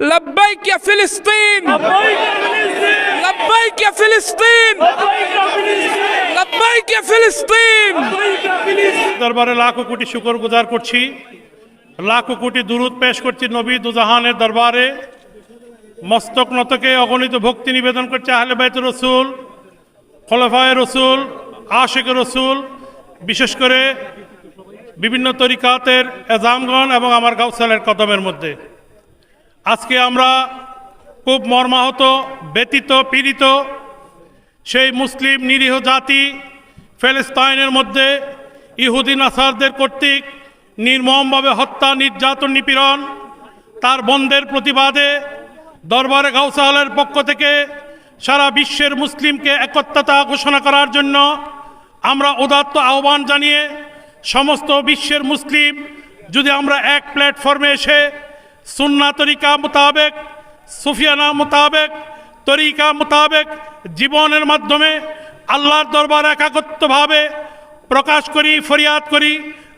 لبيك يا فلسطين لبيك يا فلسطين لبيك يا فلسطين দরবারে লাখো কোটি শুকর গুজার করছি লাখো কোটি দুরুদ পেশ করছি নবী দুজাহানের দরবারে মস্তক নতকে অগণিত ভক্তি নিবেদন করছে আহলে বাইত রসুল খলফায় রসুল আশেক রসুল বিশেষ করে বিভিন্ন তরিকাতের এজামগণ এবং আমার গাউসালের কদমের মধ্যে আজকে আমরা খুব মর্মাহত ব্যতীত পীড়িত সেই মুসলিম নিরীহ জাতি ফেলেস্তাইনের মধ্যে ইহুদি নাসারদের কর্তৃক নির্মমভাবে হত্যা, নির্যাতন, নিপীড়ন, তার বন্ধের প্রতিবাদে দরবারে গাউসাহলের পক্ষ থেকে সারা বিশ্বের মুসলিমকে একত্রতা ঘোষণা করার জন্য আমরা উদাত্ত আহ্বান জানিয়ে সমস্ত বিশ্বের মুসলিম যদি আমরা এক প্ল্যাটফর্মে এসে সুন্না তরিকা মোতাবেক, সুফিয়ানা মোতাবেক, তরিকা মোতাবেক জীবনের মাধ্যমে আল্লাহর দরবার একাকত্বভাবে প্রকাশ করি, ফরিয়াদ করি।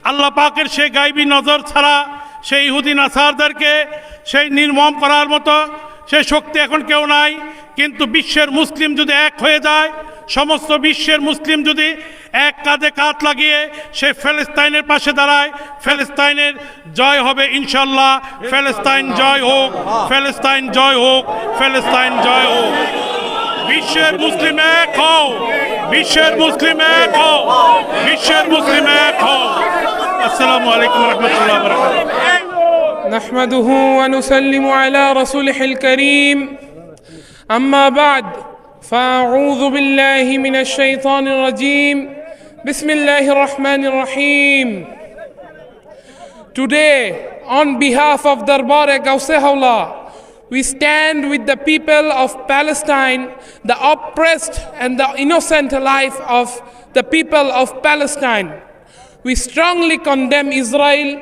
আল্লাহ পাকের সেই গাইবী নজর ছাড়া সেই ইহুদিন আসারদেরকে সেই নির্মম করার মতো সেই শক্তি এখন কেউ নাই। কিন্তু বিশ্বের মুসলিম যদি এক হয়ে যায়, সমস্ত বিশ্বের মুসলিম যদি এক কাঁধে কাঁধ লাগিয়ে সে ফেলেস্তাইনের পাশে দাঁড়ায় ফেলেস্তাইনের জয় হবে ইনশাল্লাহ ফেলেস্তাইন জয় হোক ফেলেস্তাইন জয় হোক ফেলেস্তাইন জয় হোক বিশ্বের মুসলিম এক হও বিশ্বের মুসলিম এক হও বিশ্বের মুসলিম এক হও আসসালামু আলাইকুম রহমতুল্লাহ বরকাত نحمده ونسلم على رسوله الكريم أما بعد فأعوذ بالله من الشيطان الرجيم بسم الله الرحمن الرحيم Today, on behalf of Darbar Gausehaula, we stand with the people of Palestine, the oppressed and the innocent life of the people of Palestine. We strongly condemn Israel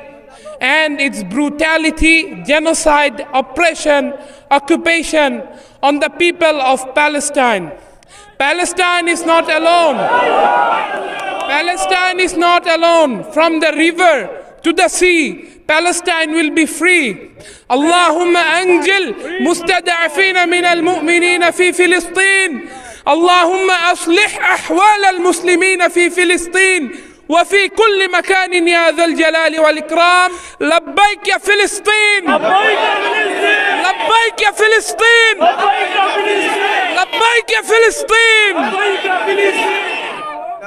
and its brutality, genocide, oppression, occupation on the people of Palestine. Palestine is not alone. Palestine is not alone. From the river to the sea, Palestine will be free. اللهم أنجل مستضعفين من المؤمنين في فلسطين. اللهم أصلح أحوال المسلمين في فلسطين وفي كل مكان يا ذا الجلال والإكرام لبيك يا فلسطين لبيك يا فلسطين لبيك يا فلسطين Bismillahir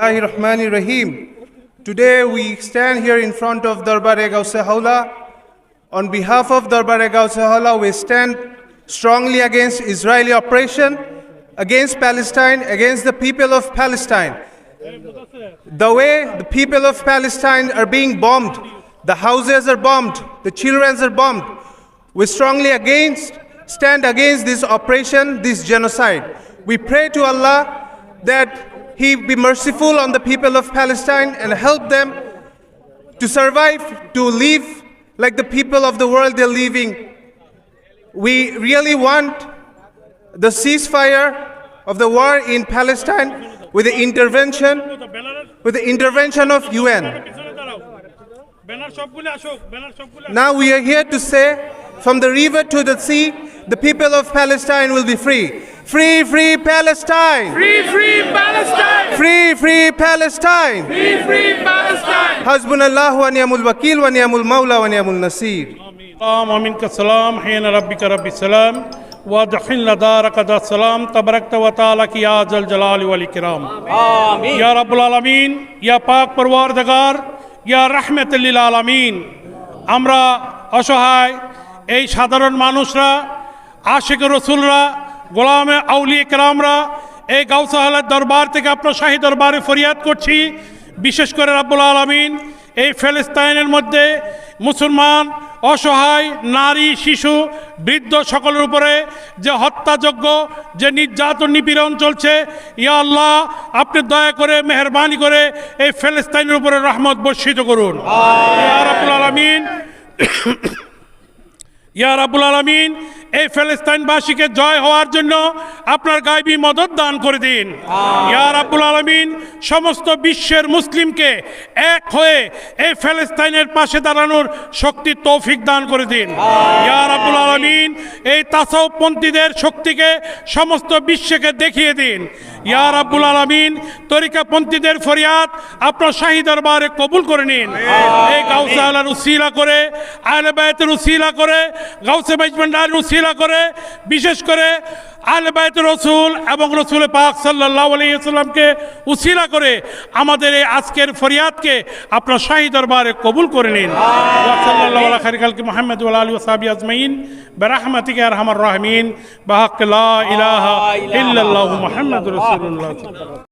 Rahmanir Rahim. Today we stand here in front of Darbar Gausehaula. On behalf of Darbar Gausehaula, we stand strongly against Israeli oppression, against Palestine, against the people of Palestine. The way the people of Palestine are being bombed, the houses are bombed, the children are bombed. We strongly against stand against this oppression, this genocide. We pray to Allah that he be merciful on the people of Palestine and help them to survive, to live like the people of the world they're living. We really want the ceasefire of the war in Palestine with the intervention with the intervention of UN. Now we are here to say from the river to the sea, the people of Palestine will be free. Free, free Palestine! Free, free Palestine! Free, free Palestine! Free, free Palestine! Hasbunallah wa ni'amul wakil wa ni'amul mawla wa ni'amul nasir. اللهم ومنك السلام حين ربك رب السلام وادخلنا دارك ذا السلام تباركت وتعالى يا ذا الجلال والإكرام آمين يا رب العالمين يا পাক পরওয়ারদিগার ইয়া রাহমাতুল লিল আলামিন আমরা অসহায় এই সাধারণ মানুষরা আশিক রসুলরা গোলামে আউলিয়া কেরামরা এই গাউসাহালের দরবার থেকে আপনার শাহী দরবারে ফরিয়াদ করছি। বিশেষ করে রাব্বুল আলমিন এই ফেলিস্তাইনের মধ্যে মুসলমান অসহায় নারী শিশু বৃদ্ধ সকলের উপরে যে হত্যাযোগ্য যে নির্যাতন নিপীড়ন চলছে ইয়া আল্লাহ আপনি দয়া করে মেহরবানি করে এই ফেলিস্তাইনের উপরে রহমত বর্ষিত করুন। ইয়া রাব্বুল আলামিন ইয়া রাব্বুল আলামিন এই ফেলেস্তাইনবাসীকে জয় হওয়ার জন্য আপনার গাইবী মদত দান করে দিন। ইয়ার আব্বুল আলমিন সমস্ত বিশ্বের মুসলিমকে এক হয়ে এই ফেলেস্তাইনের পাশে দাঁড়ানোর শক্তি তৌফিক দান করে দিন। ইয়ার আব্বুল আলমিন এই তাসাউপন্থীদের শক্তিকে সমস্ত বিশ্বকে দেখিয়ে দিন। ইয়া রাব্বুল আলমিন তরিকাপন্থীদের ফরিয়াদ আপনার শাহী দরবারে কবুল করে নিন। এই গাউসে আলার উসিলা করে আহলে বায়তের উসিলা করে গাউসে বাইজমান্ডার উসিলা করে বিশেষ করে আহলে বায়ত রসুল এবং রসুল পাক সাল্লাহ আলিয়াকে উসিলা করে আমাদের এই আজকের ফরিয়াদকে আপনার শাহী দরবারে কবুল করে নিন। সাল্লাহ খারিকালকে মোহাম্মদ আলী ওসাবি আজমাইন। বেরাহমাতিকে আর রহমিন। বাহাক ইলাহা ইল্লাল্লাহু রাসূলুল্লাহ।